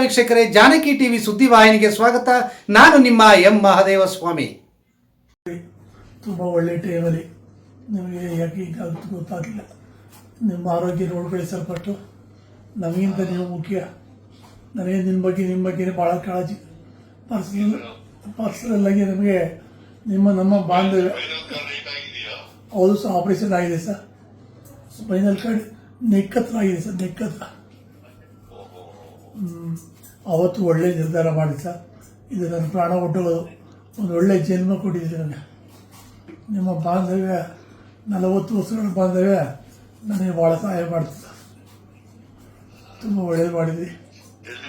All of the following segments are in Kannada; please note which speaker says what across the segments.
Speaker 1: ವೀಕ್ಷಕರೇ, ಜಾನಕಿ ಟಿವಿ ಸುದ್ದಿವಾಹಿನಿಗೆ ಸ್ವಾಗತ. ನಾನು ನಿಮ್ಮ ಎಂ ಮಹದೇವ ಸ್ವಾಮಿ
Speaker 2: ತುಂಬ ಒಳ್ಳೆ ಟೈಮಲ್ಲಿ ನಿಮಗೆ ಯಾಕೆ ಈಗ ಗೊತ್ತಾಗಲಿಲ್ಲ. ನಿಮ್ಮ ಆರೋಗ್ಯ ನೋಡ್ಕೊಳಿಸಲ್ಪಟ್ಟು ನಮಗಿಂತ ನೀವು ಮುಖ್ಯ. ನನಗೆ ನಿಮ್ಮ ಬಗ್ಗೆ ನಿಮ್ಮ ಬಗ್ಗೆ ಭಾಳ ಕಾಳಜಿ. ಪರ್ಸನಲ್ ಪರ್ಸನಲ್ ಆಗಿ ನಮಗೆ ನಿಮ್ಮ, ನಮ್ಮ ಬಾಂಧವ್ಯ. ಹೌದು ಸರ್ ಆಪರೇಷನ್ ಆಗಿದೆ ಸರ್ ಸ್ಪೈನಲ್ ಕಾರ್ಡ್ ನೆಕ್ಕತ್ರ ಆಗಿದೆ ಸರ್ ನೆಕ್ ಹತ್ರ ಹ್ಮ್. ಅವತ್ತು ಒಳ್ಳೆ ನಿರ್ಧಾರ ಮಾಡಿ ಸರ್ ಇದು ನನ್ನ ಪ್ರಾಣ ಒಡ್ಡಲು ಒಂದು ಒಳ್ಳೆಯ ಜನ್ಮ ಕೊಟ್ಟಿದ್ದೆ ನನಗೆ ನಿಮ್ಮ ಬಾಂಧವ್ಯ ನಲವತ್ತು ವರ್ಷಗಳ ಬಾಂಧವ್ಯ ನನಗೆ ಭಾಳ ಸಹಾಯ ಮಾಡ್ತದೆ. ತುಂಬ ಒಳ್ಳೇದು ಮಾಡಿದ್ರಿ.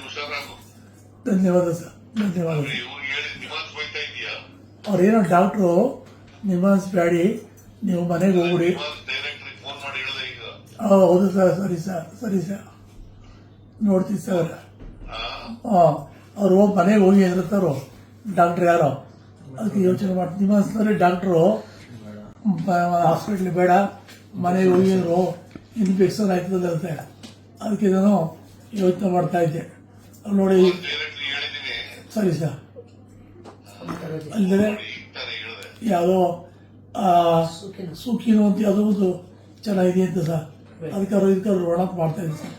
Speaker 3: ಹುಷಾರಾಗು
Speaker 2: ಧನ್ಯವಾದ ಸರ್. ಧನ್ಯವಾದ. ಅವ್ರೇನೋ ಡಾಕ್ಟ್ರು ನಿಮಾನ್ಸ್ ಬ್ಯಾಡಿ. ನೀವು ಮನೆಗೆ ಹೋಗ್ಬಿಡಿ. ಹೌದು ಸರ್ ಸರಿ ಸರ್ ಸರಿ ಸರ್. ನೋಡ್ತೀವಿ ಸರ್.
Speaker 3: ಹಾ
Speaker 2: ಅವ್ರು ಹೋಗಿ ಮನೆಗೆ ಹೋಗಿ ಅಂದಿರ್ತಾರೋ ಡಾಕ್ಟ್ರ್ ಯಾರೋ ಅದಕ್ಕೆ ಯೋಚನೆ ಮಾಡ್ತೀನಿ. ನಿಮಾನ್ಸ್ನವ್ರೆ ಡಾಕ್ಟ್ರು ಹಾಸ್ಪಿಟ್ಲಿಗೆ ಬೇಡ ಮನೆಗೆ ಹೋಗಿದ್ರು ಇನ್ಫೆಕ್ಷನ್ ಆಯ್ತದೆ ಅಂತ ಅದಕ್ಕೆ ನಾನು ಯೋಚನೆ ಮಾಡ್ತಾ ಇದ್ದೆ. ನೋಡಿ. ಸರಿ ಸರ್. ಅಲ್ಲದೆ ಯಾವುದೋ ಸೂಕಿನೋ ಅಂತ ಯಾವುದೋ ಒಂದು ಚೆನ್ನಾಗಿದೆ ಅಂತ ಸರ್. ಅದಕ್ಕೆ ಅವ್ರು ಇದಕ್ಕೆ ಮಾಡ್ತಾ ಇದ್ದೀನಿ ಸರ್.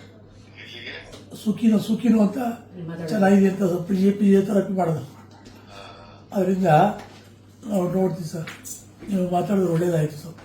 Speaker 2: ಸುಖಿನೋ ಸುಖಿನೋ ಅಂತ ಚೆನ್ನಾಗಿದೆ ಅಂತ ಸ್ವಲ್ಪ P J P J therapy ಮಾಡೋದು ಅದರಿಂದ ನಾವು ನೋಡ್ತೀವಿ ಸರ್. ನೀವು ಮಾತಾಡೋದು ಒಳ್ಳೇದಾಯಿತು ಸರ್